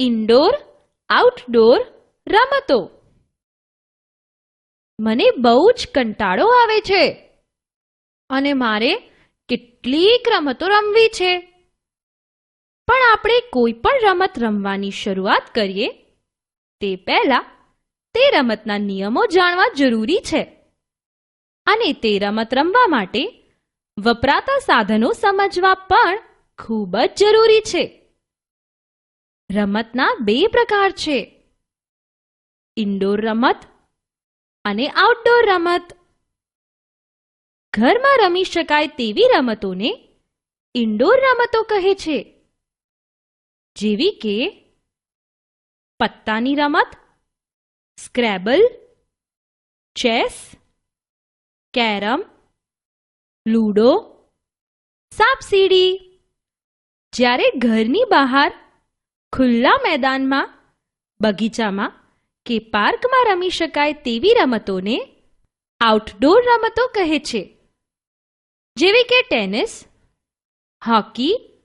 Indoor outdoor રમતો. મને બહુ જ કંટાળો આવે છે. અને મારે કેટલીક રમતો રમવી છે. પણ આપણે કોઈ પણ રમત રમવાની શરૂઆત કરીએ, તે પહેલા તે રમતના નિયમો જાણવા જરૂરી છે. અને તે રમત રમવા માટે વપરાતા સાધનો સમજવા પણ ખૂબ જ જરૂરી છે. રમતના બે પ્રકાર છે. ઇન્ડોર રમત અને આઉટડોર રમત. ઘરમાં રમી શકાય તેવી રમતોને ઇન્ડોર રમતો કહે છે. જેવી કે પત્તાની રમત સ્ક્રેબલ ચેસ કેરમ, લૂડો સાપસીડી જ્યારે ઘરની બહાર ખુલ્લા મેદાનમાં, બગીચામાં કે પાર્કમાં રમી શકાય તેવી રમતોને આઉટડોર રમતો કહે છે. જેવી કે tennis, hockey,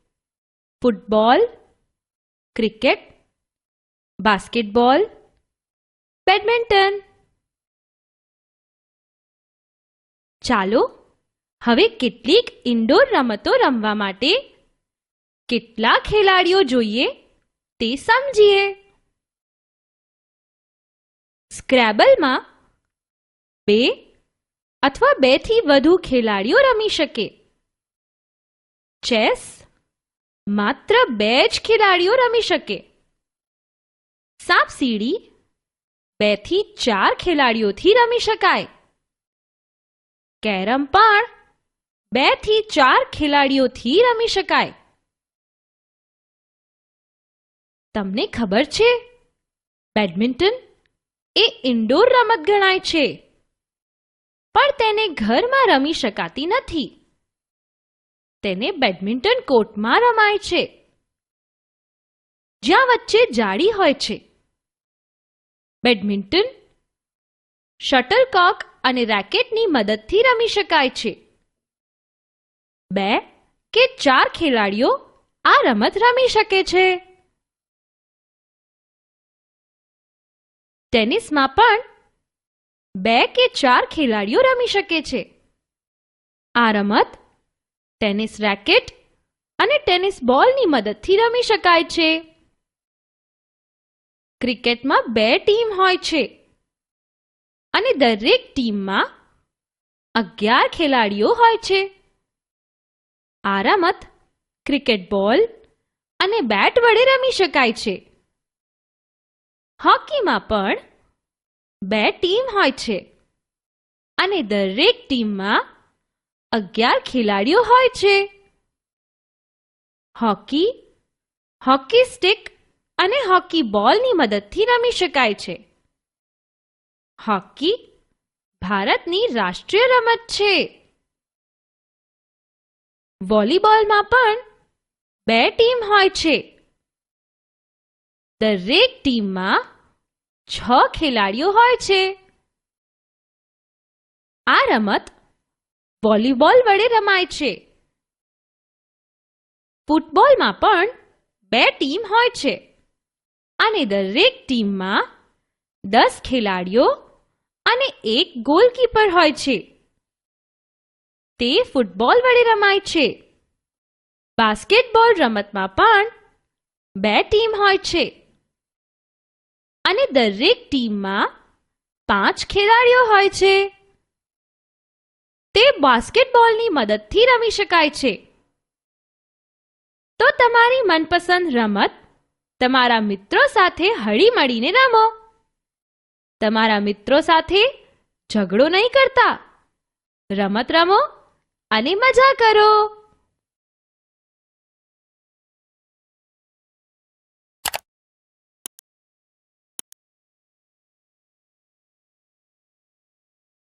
football, cricket, basketball, badminton. ચાલો, હવે કેટલીક ઇન્ડોર રમતો રમવા માટે કેટલા ખેલાડીઓ જોઈએ? તે સમજીએ. સ્ક્રેબલમાં બે અથવા બેથી વધુ ખેલાડીઓ રમી શકે. ચેસ માત્ર બે જ ખેલાડીઓ રમી શકે. સાપસીડી બેથી ચાર ખેલાડીઓથી રમી શકાય. કેરમ પણ બેથી ચાર ખેલાડીઓથી રમી શકાય. તમને ખબર છે? બેડમિન્ટન એ ઇન્ડોર રમત ગણાય છે. પણ તેને ઘરમાં રમી શકાતી નથી. તેને બેડમિન્ટન કોર્ટમાં રમાય છે. જ્યાં વચ્ચે જાળી હોય છે. બેડમિન્ટન શટલકોક અને રેકેટની મદદથી રમી શકાય છે. બે કે ચાર ખેલાડીઓ આ રમત રમી શકે છે? ટેનિસમાં પણ બે કે ચાર ખેલાડીઓ રમી શકે છે. આ રમત ટેનિસ રેકેટ અને ટેનિસ બોલની મદદથી રમી શકાય છે. ક્રિકેટમાં બે ટીમ હોય છે અને દરેક ટીમમાં અગિયાર ખેલાડીઓ હોય છે. આ રમત ક્રિકેટ બોલ અને બેટ વડે રમી શકાય છે. હોકીમાં પણ બે ટીમ હોય છે. અને દરેક ટીમમાં અગિયાર ખેલાડીઓ હોય છે. હોકી હોકી સ્ટિક અને હોકી બોલની મદદથી રમી શકાય છે. હોકી ભારતની રાષ્ટ્રીય રમત છે. વોલીબોલમાં પણ બે ટીમ હોય છે. દરેક ટીમમાં છ ખેલાડીઓ હોય છે. આ રમત વોલીબોલ વડે રમાય છે. ફૂટબોલમાં પણ બે ટીમ હોય છે અને દરેક ટીમમાં દસ ખેલાડીઓ અને એક ગોલકીપર હોય છે. તે ફૂટબોલ વડે રમાય છે. બાસ્કેટબોલ રમતમાં પણ બે ટીમ હોય છે. અને દરેક ટીમમાં પાંચ ખેલાડીઓ હોય છે. તે બાસ્કેટબોલની મદદથી રમી શકાય છે. તો તમારી મનપસંદ રમત તમારા મિત્રો સાથે હળી મળીને રમો. તમારા મિત્રો સાથે ઝઘડો નહીં કરતા. રમત રમો અને મજા કરો.